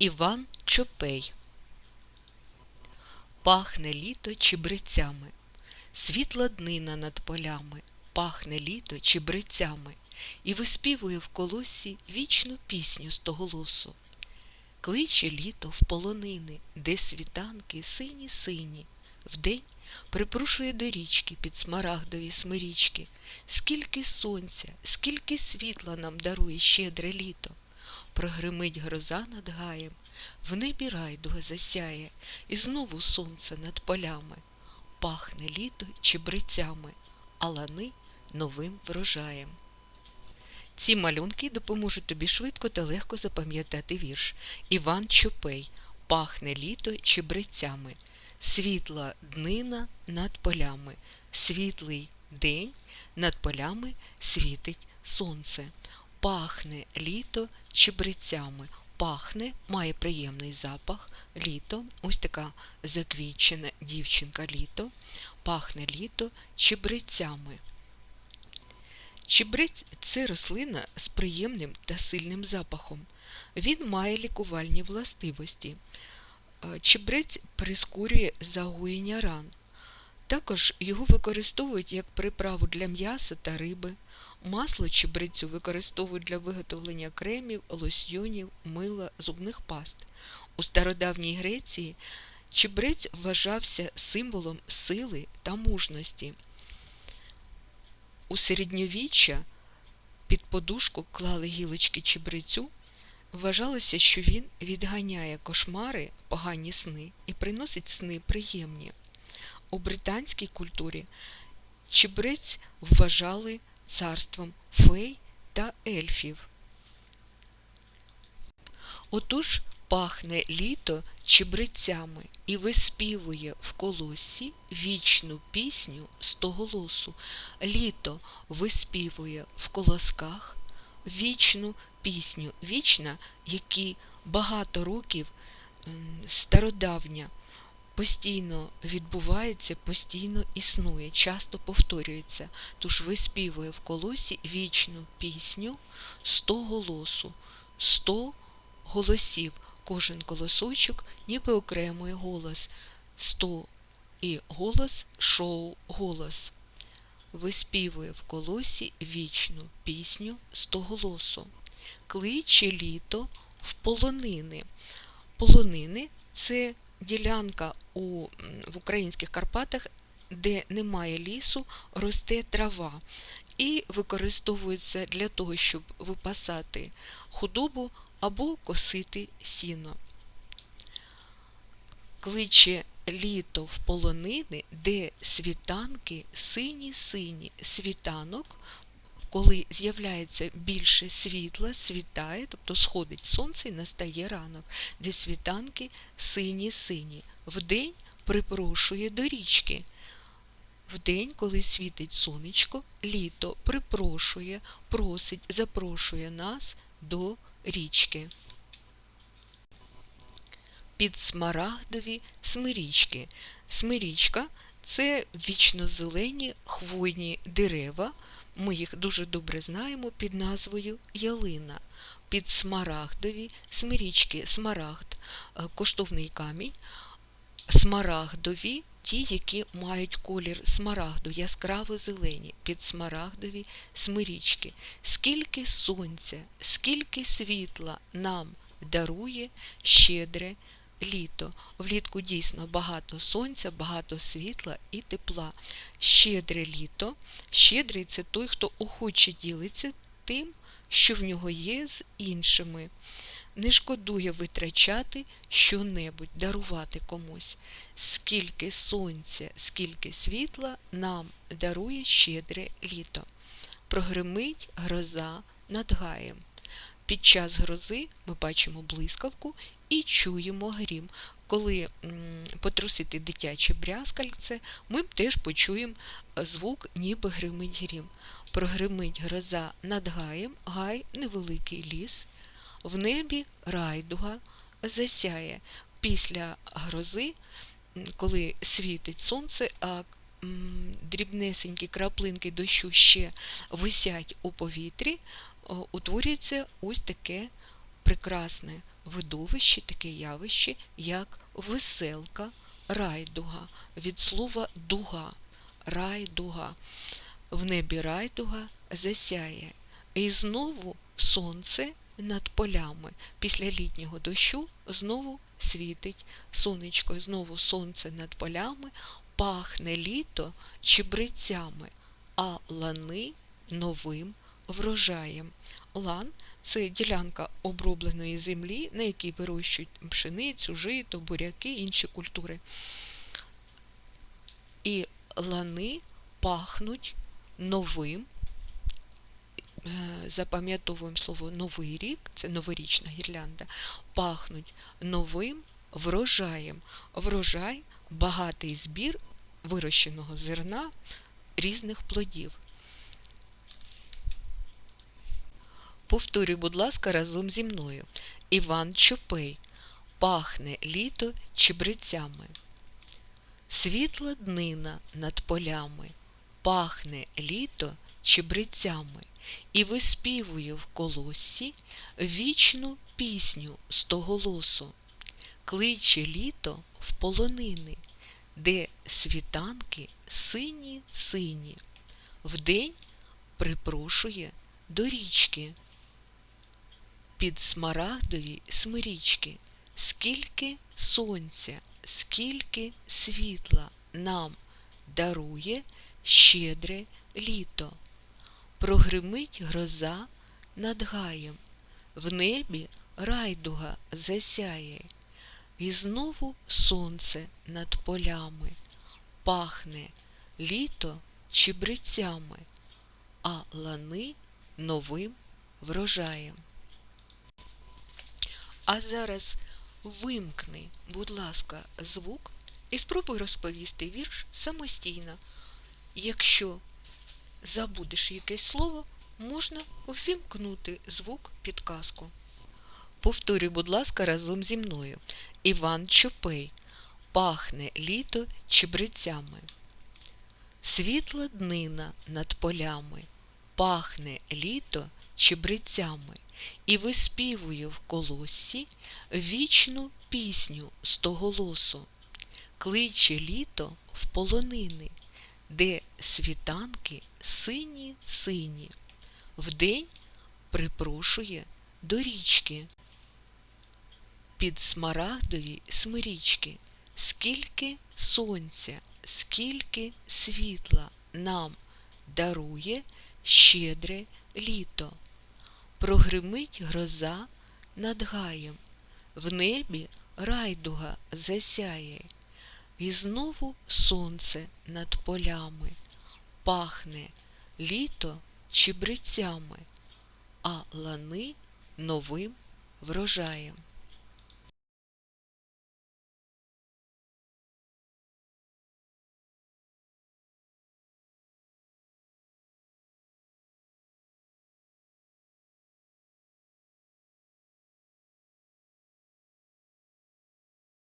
Іван Чопей Пахне літо чебрецями, світла днина над полями, пахне літо чебрецями, і виспівує в колосі вічну пісню стоголосу. Кличе літо в полонини, де світанки сині сині, Вдень припрушує до річки під смарагдові смирічки, Скільки сонця, скільки світла нам дарує щедре літо. Прогримить гроза над гаєм, в небі райдуга засяє, І знову сонце над полями, Пахне літо чебрецями, а лани новим врожаєм. Ці малюнки допоможуть тобі швидко та легко запам'ятати вірш. Іван Чопей Пахне літо чебрецями, світла днина над полями, світлий день над полями світить сонце. Пахне літо чебрецями. Пахне, має приємний запах, літо, ось така заквічена дівчинка літо, пахне літо чебрецями. Чебрець це рослина з приємним та сильним запахом. Він має лікувальні властивості. Е, чебрець прискорює загоєння ран. Також його використовують як приправу для м'яса та риби. Масло чебрецю використовують для виготовлення кремів, лосьйонів, мила, зубних паст. У стародавній Греції чебрець вважався символом сили та мужності. У середньовіччя під подушку клали гілочки чебрецю. Вважалося, що він відганяє кошмари, погані сни і приносить сни приємні. У британській культурі чебрець вважали царством фей та ельфів. Отож пахне літо чебрецями і виспівує в колосі вічну пісню стоголосу. Літо виспівує в колосках вічну пісню вічна, які багато років стародавня постійно відбувається, постійно існує, часто повторюється, тож виспівує в колосі вічну пісню сто голосу, сто голосів. Кожен колосочок, ніби окремий голос, сто і голос шоу голос. Виспівує в колосі вічну пісню стоголосу. Кличе літо в полонини. Полонини це ділянка у, в українських Карпатах, де немає лісу, росте трава і використовується для того, щоб випасати худобу або косити сіно. Кличе літо в полонини, де світанки сині-сині світанок коли з'являється більше світла, світає, тобто сходить сонце і настає ранок, де світанки сині-сині. Вдень припрошує до річки. Вдень, коли світить сонечко, літо припрошує, просить, запрошує нас до річки. Під смарагдові смирічки. Смирічка це вічнозелені хвойні дерева. Ми їх дуже добре знаємо під назвою ялина. Під смарагдові смирічки, смарагд, е, коштовний камінь, смарагдові ті, які мають колір смарагду, яскраво зелені, під смарагдові смирічки. Скільки сонця, скільки світла нам дарує щедре літо. Влітку дійсно багато сонця, багато світла і тепла. Щедре літо. Щедрий це той, хто охоче ділиться тим, що в нього є з іншими. Не шкодує витрачати що-небудь, дарувати комусь. Скільки сонця, скільки світла нам дарує щедре літо. Прогримить гроза над гаєм. Під час грози ми бачимо блискавку і чуємо грім. Коли потрусити дитяче брязкальце, ми теж почуємо звук, ніби гримить грім. Прогримить гроза над гаєм, гай невеликий ліс. В небі райдуга засяє. Після грози, коли світить сонце, а дрібнесенькі краплинки дощу ще висять у повітрі, утворюється ось таке прекрасне видовище, таке явище, як веселка, райдуга, від слова дуга, райдуга. В небі райдуга засяє. І знову сонце над полями. Після літнього дощу знову світить сонечко, знову сонце над полями, пахне літо чебрецями, а лани новим врожаєм. Лан це ділянка обробленої землі, на якій вирощують пшеницю, жито, буряки, інші культури. І лани пахнуть новим. Е, запам'ятовуємо слово новий рік, це новорічна гірлянда, пахнуть новим врожаєм. Врожай багатий збір вирощеного зерна різних плодів. Повторюй, будь ласка, разом зі мною. Іван Чопей. Пахне літо чебрецями. Світла днина над полями, пахне літо чебрецями і виспівує в колоссі вічну пісню стоголосу. Кличе літо в полонини, де світанки сині сині, вдень припрошує до річки під смарагдові смирічки, скільки сонця, скільки світла нам дарує щедре літо. Прогримить гроза над гаєм, в небі райдуга засяє, і знову сонце над полями, пахне літо чебрецями, а лани новим врожаєм. А зараз вимкни, будь ласка, звук і спробуй розповісти вірш самостійно. Якщо забудеш якесь слово, можна увімкнути звук підказку. Повторюй, будь ласка, разом зі мною. Іван Чопей. Пахне літо чебрецями. Світла днина над полями, пахне літо чебрецями і виспівує в колоссі вічну пісню стоголосу, кличе літо в полонини, де світанки сині сині, вдень припрошує до річки. Під смарагдові смирічки, скільки сонця, скільки світла нам дарує щедре літо прогримить гроза над гаєм, в небі райдуга засяє, і знову сонце над полями, пахне літо чібрецями, а лани новим врожаєм.